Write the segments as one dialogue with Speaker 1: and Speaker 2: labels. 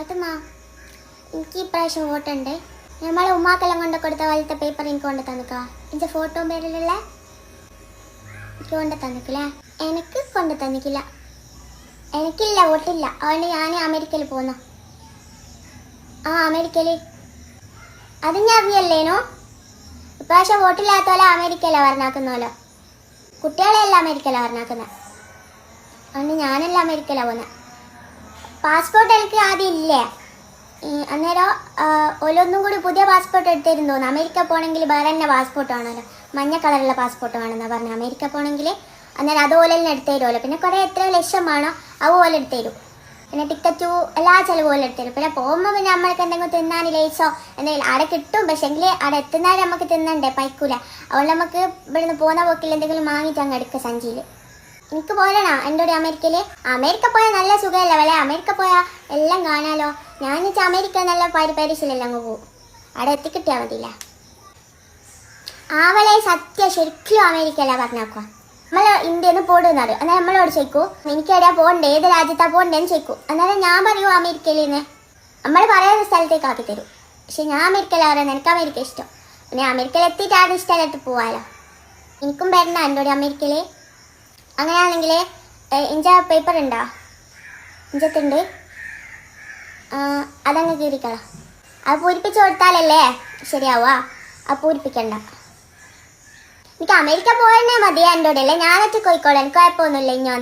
Speaker 1: അതുമ്മ എനിക്ക് ഇപ്രാവശ്യം വോട്ട് ഉണ്ട് നമ്മളെ ഉമ്മാക്കെല്ലാം കൊണ്ട് കൊടുത്ത പോലത്തെ പേപ്പർ എനിക്ക് കൊണ്ട് തന്നിക്കാ? എന്റെ ഫോട്ടോ പേരിലുള്ള കൊണ്ട് തന്നിക്കില്ലേ? എനിക്ക് കൊണ്ട് തന്നിക്കില്ല. എനിക്കില്ല വോട്ടില്ല. അതുകൊണ്ട് ഞാൻ അമേരിക്കയിൽ പോന്നു. ആ അമേരിക്കയിൽ. അത് ഞാൻ അറിഞ്ഞല്ലേനോ? ഇപ്രാവശ്യം വോട്ടില്ലാത്ത പോലെ അമേരിക്കയിലാണ് പറഞ്ഞാക്കുന്നല്ലോ കുട്ടികളെല്ലാം അമേരിക്കയിലാണ് പറഞ്ഞാക്കുന്നത് അതുകൊണ്ട് ഞാനെല്ലാം അമേരിക്കയിലാണ് പോകുന്നത് പാസ്പോർട്ട് എനിക്ക് ആദ്യം ഇല്ലേ. അന്നേരം ഓലൊന്നും കൂടി പുതിയ പാസ്പോർട്ട് എടുത്തിരുന്നു. അമേരിക്ക പോകണമെങ്കിൽ വേറെ തന്നെ പാസ്പോർട്ട് വേണമല്ലോ. മഞ്ഞ കളറുള്ള പാസ്പോർട്ട് വേണമെന്നാണ് പറഞ്ഞത്. അമേരിക്ക പോകണമെങ്കിൽ അന്നേരം അതുപോലെ തന്നെ എടുത്തു തരുമല്ലോ. പിന്നെ കുറേ എത്ര ലക്ഷം വേണോ അതുപോലെ എടുത്തു തരും. പിന്നെ ടിക്കറ്റു എല്ലാ ചിലവ് പോലെ എടുത്തു തരും. പിന്നെ പോകുമ്പോൾ പിന്നെ നമ്മൾക്ക് എന്തെങ്കിലും തിന്നാൻ ലേസോ എന്തെങ്കിലും അവിടെ കിട്ടും. പക്ഷേങ്കിൽ അവിടെ എത്തുന്നവരെ നമുക്ക് തിന്നണ്ടേ? പൈക്കൂല. അതുകൊണ്ട് നമുക്ക് ഇവിടുന്ന് പോകുന്ന പോക്കിൽ എന്തെങ്കിലും വാങ്ങിയിട്ട് അങ്ങ് എടുക്കുക സഞ്ചിയിൽ എനിക്ക് പോരണോ എന്റെ ഒരു അമേരിക്കയിൽ അമേരിക്ക പോയാൽ നല്ല സുഖമല്ല വല്ല? അമേരിക്ക പോയാൽ എല്ലാം കാണാലോ. ഞാൻ വെച്ചാൽ അമേരിക്ക നല്ല പാരിപ്പാരിസിലെല്ലാം അങ്ങ് പോകും അവിടെ എത്തിക്കിട്ടിയാൽ മതിയില്ല. ആവളെ സത്യം ശരിക്കും അമേരിക്കയല്ല പറഞ്ഞാക്കുക നമ്മൾ ഇന്ത്യയിൽ നിന്ന് പോടുന്ന അറിയും അന്നേരം നമ്മളോട് ചോദിക്കൂ എനിക്ക് എവിടെയാ പോകണ്ടേ? ഏത് രാജ്യത്താ പോകണ്ടേന്ന് ചോദിക്കൂ. അന്നേരം ഞാൻ പറയൂ അമേരിക്കയിൽ നിന്ന് നമ്മൾ പറയുന്ന സ്ഥലത്തേക്ക് ആക്കി തരും. പക്ഷെ ഞാൻ അമേരിക്കയിൽ പറയുന്നത്. എനിക്ക് അമേരിക്ക ഇഷ്ടം. പിന്നെ അമേരിക്കയിൽ എത്തിയിട്ട് ആദ്യം ഇഷ്ടമായിട്ട് പോവാലോ. എനിക്കും വരണ എന്റെ കൂടെ അമേരിക്കയിൽ അങ്ങനെയാണെങ്കിൽ ഇഞ്ച പേപ്പർ ഉണ്ടോ ഇഞ്ചത്തുണ്ട് അതങ്ങ് കീറിക്കളാം. അത് പൂരിപ്പിച്ച് കൊടുത്താലല്ലേ ശരിയാവുക? അത് പൂരിപ്പിക്കണ്ട. എനിക്ക് അമേരിക്ക പോയെന്നെ മതിയാ എന്റെ കൂടെ അല്ലേ ഞാനൊക്കെ കോഴിക്കോട് എനിക്ക് കുഴപ്പമൊന്നുമില്ല. ഇനി ഞാൻ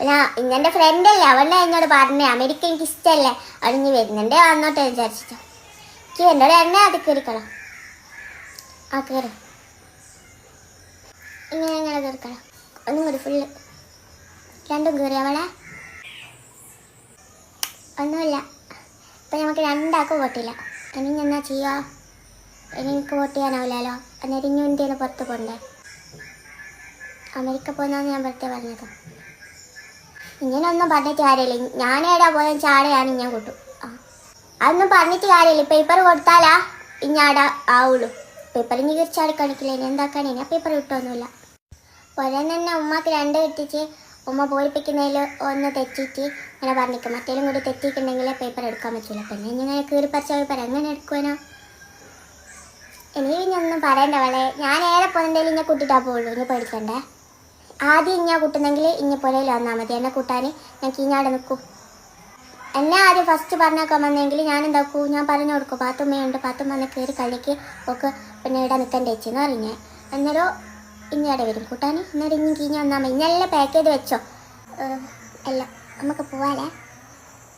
Speaker 1: പിന്നെ ഇന്നെന്റെ ഫ്രണ്ടല്ലേ അവളുടെ എന്നോട് പറഞ്ഞേ അമേരിക്ക എനിക്ക് ഇഷ്ടമല്ലേ? അടിഞ്ഞ് വരുന്നുണ്ടേ. വന്നോട്ടെ വിചാരിച്ചിട്ട്. എനിക്ക് എന്നോട് എന്നെ അത് കീറിക്കളാം. ആ കീറും. ഇങ്ങനെ ഇങ്ങനെ കീറിക്കളാം. ഒന്നും കൂടി ഫുള്ള് രണ്ടും കയറി അവളെ ഒന്നുമില്ല. ഇപ്പം നമുക്ക് രണ്ടാൾക്കും വോട്ടില്ല. ഇനി എന്നാ ചെയ്യുക ഇനി എനിക്ക് വോട്ട് ചെയ്യാനാവില്ലല്ലോ. അന്നേരം ഇനി ഇന്ത്യയിൽ പുറത്ത് പോകണ്ടേ അമേരിക്ക പോകുന്നതാണ് ഞാൻ വെറുതെ പറഞ്ഞത്. ഇങ്ങനെയൊന്നും പറഞ്ഞിട്ട് കാര്യമില്ല. ഞാൻ എവിടെ പോയാൽ ചാടയാണ് ഞാൻ കൂട്ടും. അതൊന്നും പറഞ്ഞിട്ട് കാര്യമില്ല. പേപ്പർ കൊടുത്താലാ ഇനി ആടാ ആവുള്ളൂ. പേപ്പർ ഇനി തിരിച്ചാടി കളിക്കില്ല. ഇനി എന്താക്കാനേ? ആ പേപ്പർ കിട്ടുമൊന്നുമില്ല പോലെ തന്നെ ഉമ്മക്ക് രണ്ട് കിട്ടിച്ച് ഉമ്മ പൂരിപ്പിക്കുന്നതിൽ ഒന്ന് തെറ്റിച്ച് ഇങ്ങനെ പറഞ്ഞിരിക്കും. മറ്റേലും കൂടി തെറ്റിയിട്ടുണ്ടെങ്കിൽ പേപ്പർ എടുക്കാൻ പറ്റില്ല പിന്നെ ഇങ്ങനെ കീറി പറിച്ച പേപ്പർ എങ്ങനെ എടുക്കുവാനോ? പിന്നെ ഒന്നും പറയണ്ട വളെ ഞാൻ ഏറെ പോകുന്നുണ്ടെങ്കിൽ ഇന്നെ കൂട്ടിട്ടാ പോകുള്ളൂ ഇനി പേടിക്കണ്ടേ. ആദ്യം ഇഞ്ഞാ കൂട്ടുന്നെങ്കിൽ ഇനി പുരയിൽ വന്നാൽ മതി. എന്നെ കൂട്ടാൻ ഞാൻ കീഞ്ഞാടെ നിൽക്കും എന്നെ ആദ്യം ഫസ്റ്റ് പറഞ്ഞേക്കാൻ വന്നെങ്കിൽ ഞാൻ എന്താക്കൂ? ഞാൻ പറഞ്ഞു കൊടുക്കും. പാത്തുമ്മയുണ്ട്. പാത്തുമ്മ എന്നെ കയറി കളിക്ക്. ഒക്കെ പിന്നെ ഇവിടെ നിൽക്കേണ്ട ചേച്ചി എന്ന് പറഞ്ഞേ. അന്നേരം ഇഞ്ഞവിടെ വരും. കൂട്ടാൻ അന്നേരം ഇനി കീഞ്ഞ വന്നാൽ മതി. ഇന്നെല്ലാം പാക്ക് ചെയ്ത് വെച്ചോ. അല്ല നമുക്ക് പോവാലേ.